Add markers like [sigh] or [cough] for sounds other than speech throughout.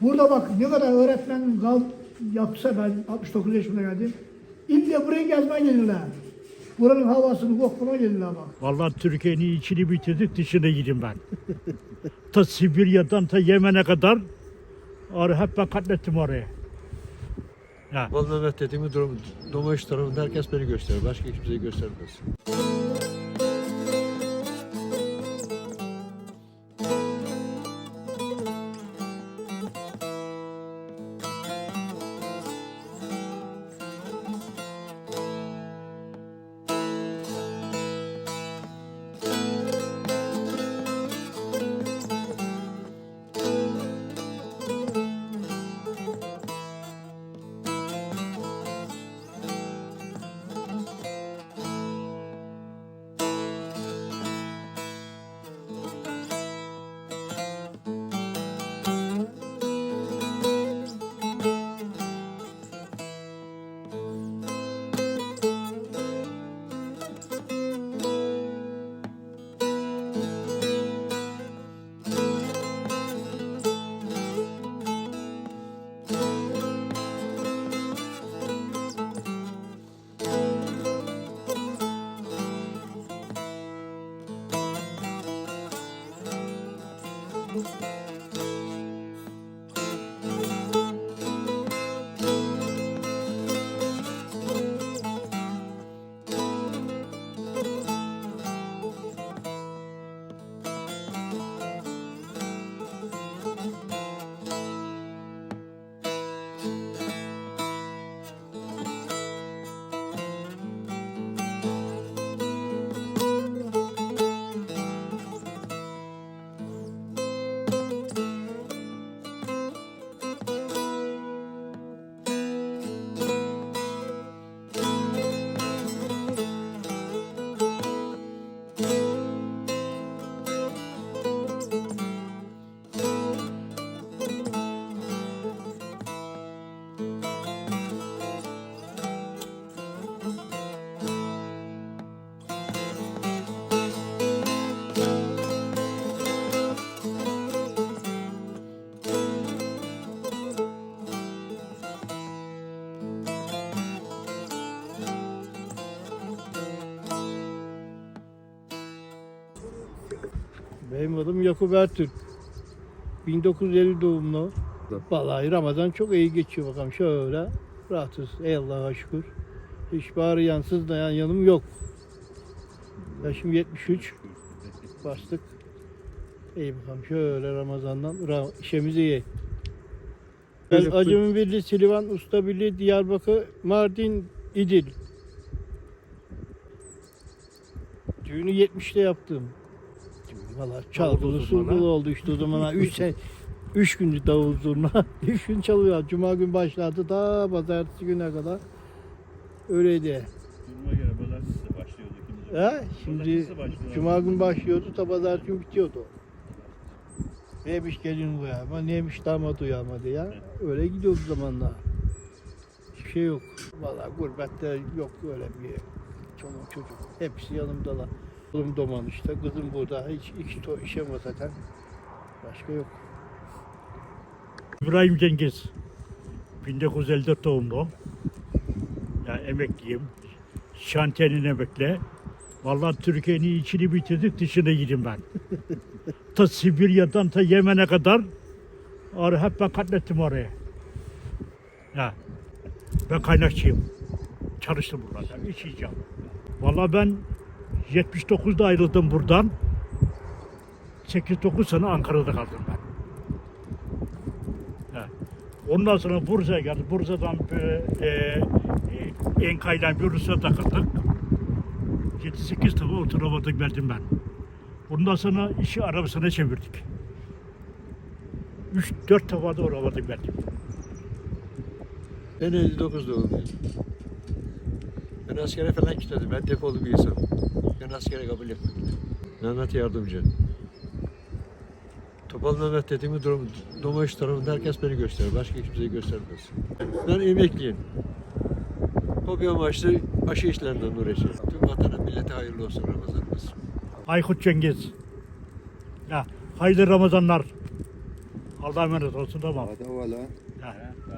Burada bak ne kadar öğretmen kal yapsa ben 69 yaşına geldim. İlle buraya gezmeye gelirler. Buranın havasını koklamaya gelirler bak. Vallahi Türkiye'nin içini bitirdik dışına gidin ben. [laughs] ta Sibirya'dan ta Yemen'e kadar orayı hep ben katlettim orayı. Ya. Mehmet dediğimi durum, Domaş tarafında herkes beni gösterir. Başka kimseyi göstermez. Benim adım Yakup Ertürk. 1950 doğumlu. Vallahi Ramazan çok iyi geçiyor bakalım şöyle. Rahatız. Ey Allah'a şükür. Hiç bağırıyan sızlayan yanım yok. Yaşım 73. Bastık. İyi bakalım şöyle Ramazan'dan ra- işimizi iyi. Ben Acemi Birliği, Silvan Usta Birliği, Diyarbakır, Mardin, İdil. Düğünü 70'te yaptım. Valla çalgılı Davul surgulu zurna. oldu işte o zamana. 3 sen 3 gündü davul zurna. 3 [laughs] gün çalıyor. Cuma gün başladı da pazartesi güne kadar. Öyleydi. Duruma göre pazartesi başlıyordu ikinci. Şimdi Pazartesi başlıyor. cuma gün başlıyordu da pazartesi gün bitiyordu. Neymiş gelin uyarma, neymiş damat uyarmadı ya. Öyle gidiyordu zamanla. Hiçbir şey yok. Vallahi gurbette yok öyle bir çoluk çocuk. Hepsi yanımdalar. Oğlum Doman işte, kızım burada. Hiç iki to işim var zaten. Başka yok. İbrahim Cengiz. 1954 doğumlu. Ya emekliyim. Şantiyenin emekli. Vallahi Türkiye'nin içini bitirdik dışına gidin ben. [laughs] ta Sibirya'dan ta Yemen'e kadar orayı hep ben katlettim orayı. Ya ben kaynakçıyım. Çalıştım burada. İş yiyeceğim. Vallahi ben 79'da ayrıldım buradan. 8-9 sene Ankara'da kaldım ben. Ha. Ondan sonra Bursa'ya geldik. Bursa'dan e, e, Enkay'dan bir Rus'a takıldık. 7-8 tabi oturamadık verdim ben. Ondan sonra işi arabasına çevirdik. 3-4 tavada uğramadık verdim. Ben 59 doğumluyum. Ben askere falan gitmedim. Ben defolu bir insanım. Ben askere kabul etmedim. Mehmet Yardımcı. Topal Mehmet dediğimi durum, Domaş tarafında herkes beni gösterir. Başka kimseyi göstermez. Ben emekliyim. Hobi amaçlı aşı işlerinden uğraşıyorum. Tüm vatana millete hayırlı olsun Ramazanımız. Aykut Cengiz. Ya, hayırlı Ramazanlar. Allah'a emanet olsun tamam. Adava lan. Ada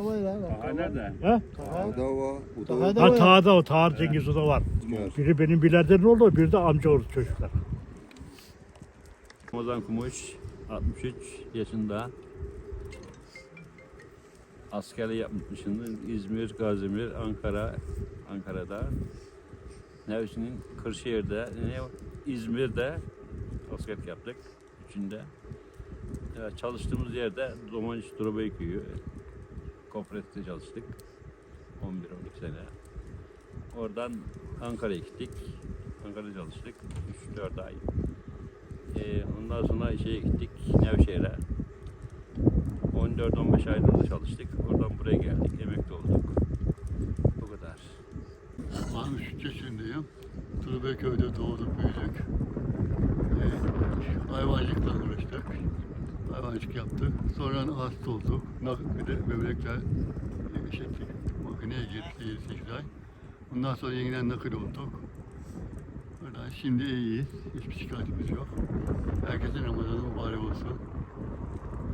var ya. Aha nerede? Ha? Adava. Bu da Ada Ha var. Tağda o, Tağır Cengiz o da var. Var. Biri benim biraderim oldu, biri de amca oldu çocuklar. Ramazan Kumuş 63 yaşında. Askerliği yapmışım. İzmir, Gazimir, Ankara, Ankara'da. Nevşin'in Kırşehir'de, ne, İzmir'de askerlik yaptık. Üçünde. Çalıştığımız yerde Domaniç Durabey Köyü. Kooperatifte çalıştık. 11-12 sene. Oradan Ankara'ya gittik. Ankara'da çalıştık. 3-4 ay. Ee, ondan sonra şeye gittik Nevşehir'e. 14-15 ay orada çalıştık. Oradan buraya geldik. Emekli olduk. Bu kadar. 63 yaşındayım. Turbeköy'de doğduk büyüdük. Ee, hayvancılıkla uğraştık. Hayvancılık yaptık. Sonra hasta olduk. Nak- Bir de böbrekler şey, makineye girdi 7-8 ay. Ondan sonra yeniden nakil olduk. Buradan şimdi iyiyiz. Hiçbir şikayetimiz yok. Herkesin Ramazan'ı mübarek olsun.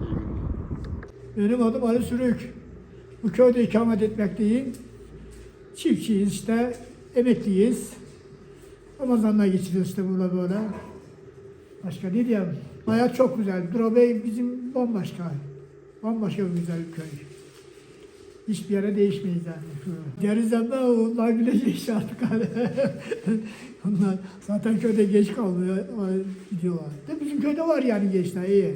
İyi günler. Benim adım Ali Sürük. Bu köyde ikamet etmekteyim. Çiftçiyiz işte, emekliyiz. Ramazan'la geçiriyoruz işte burada böyle. Başka ne diyeyim? Hayat çok güzel. Dura Bey bizim bambaşka. Bambaşka bir güzel bir köy. Hiçbir yere değişmeyiz yani. Deriz ama onlar bilecek artık hani. [laughs] onlar zaten köyde geç kalmıyor, gidiyorlar. De bizim köyde var yani gençler iyi.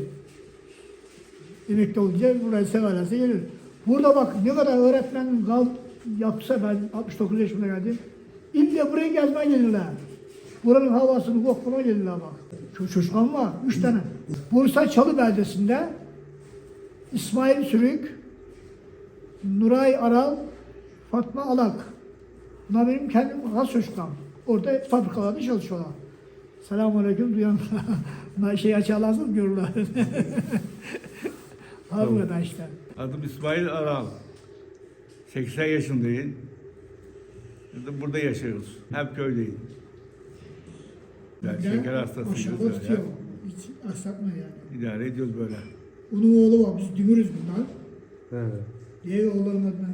Emekli olunca burayı severlerse gelir. Burada bak ne kadar öğretmen kal yapsa ben 69 yaşında geldim. İlle buraya gezmeye gelirler. Buranın havasını koklamaya gelirler bak. Ço- Çocuğum var, üç tane. Bursa Çalı beldesinde İsmail Sürük, Nuray Aral, Fatma Alak. Bunlar benim kendim has çocuklarım. Orada fabrikalarda çalışıyorlar. Selamun Aleyküm duyan. Bunlar [laughs] şey açarlarsa görürler. [laughs] Harbiden işte. Adım İsmail Aral. 80 yaşındayım. Burada yaşıyoruz. Hep köydeyim. Ben şeker hastasıyız. Tutuyor. Hiç aksatma yani. İdare ediyoruz böyle. Onun oğlu var. Biz dümürüz bundan. Diğer oğulların adına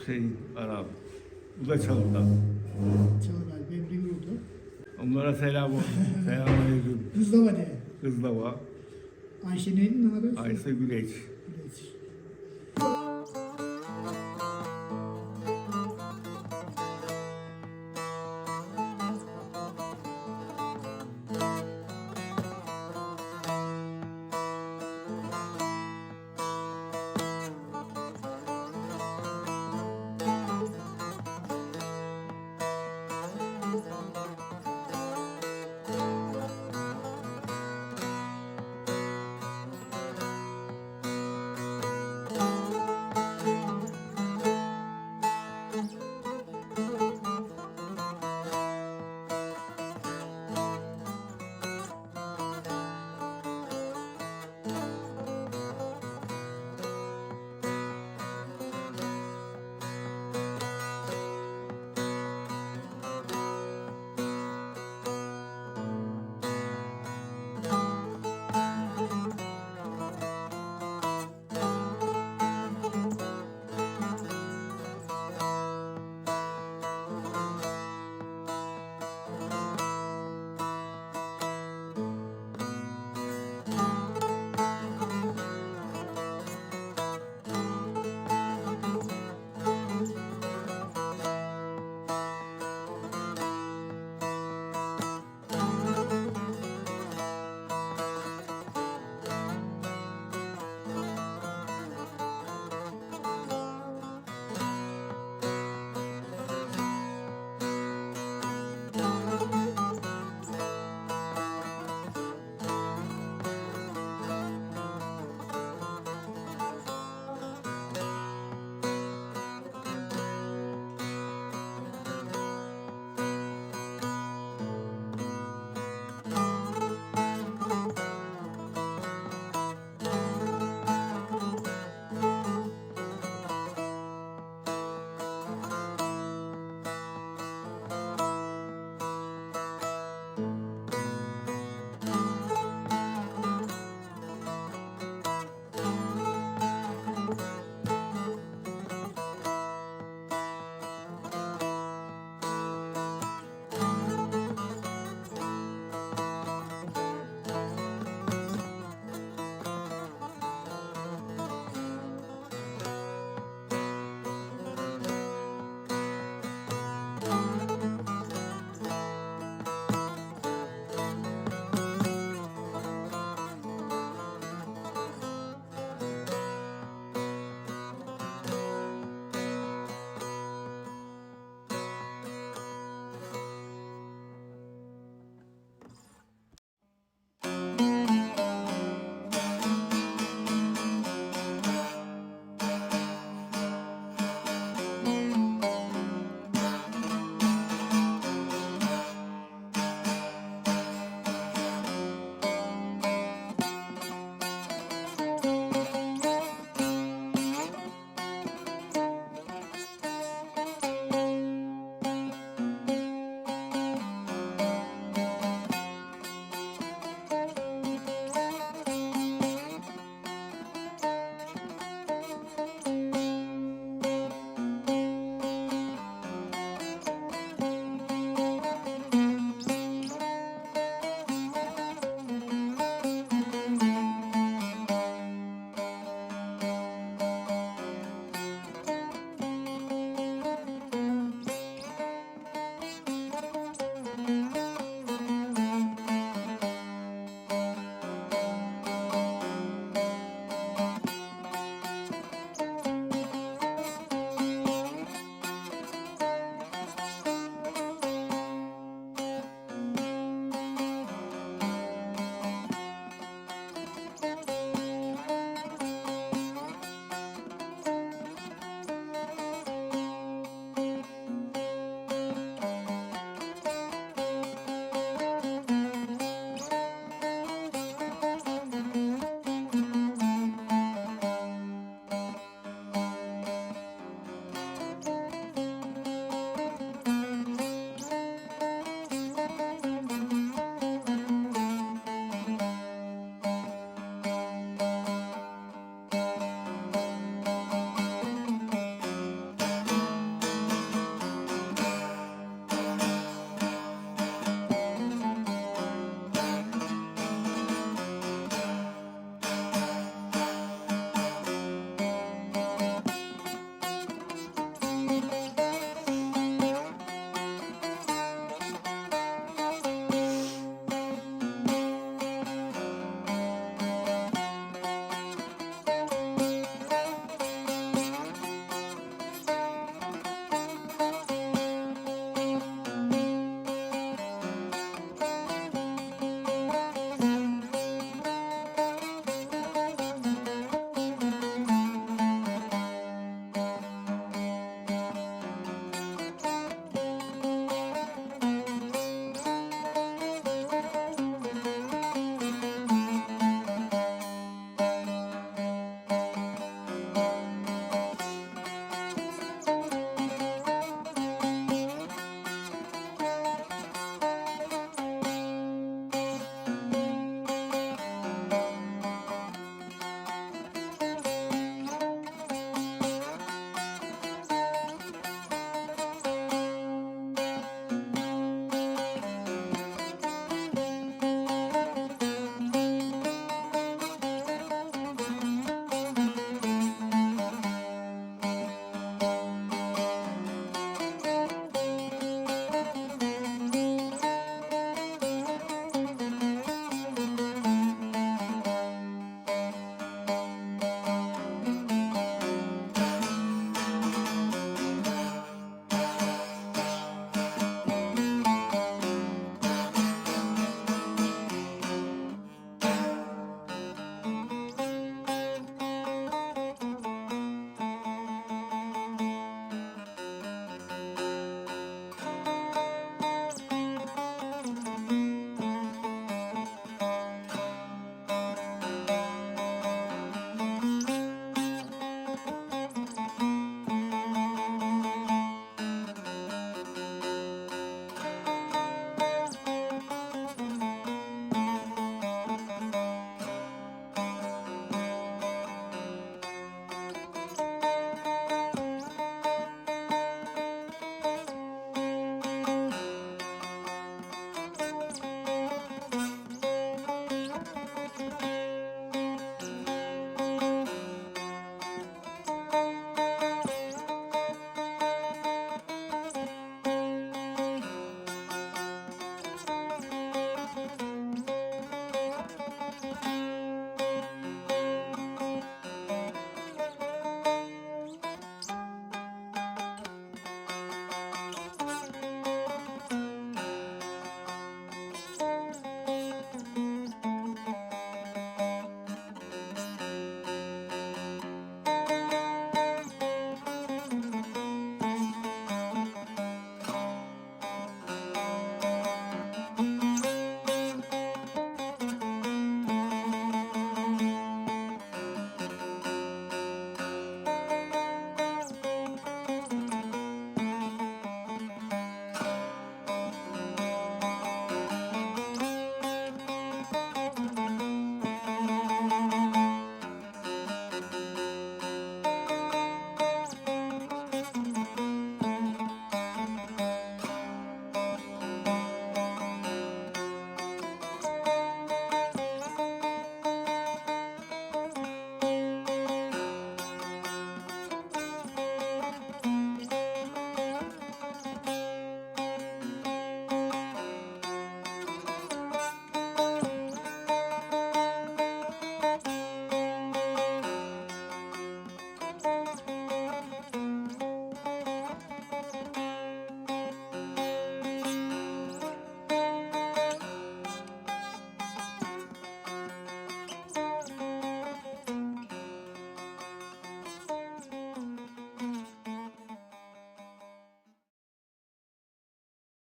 Hüseyin Aral. Bu da Çalık'ta. Çalıbel. Benim dümür oldu. Onlara selam olsun. [laughs] Selamünaleyküm. Kızlama diye. Kız da var. Ayşe neydi? Ayşe Güleç.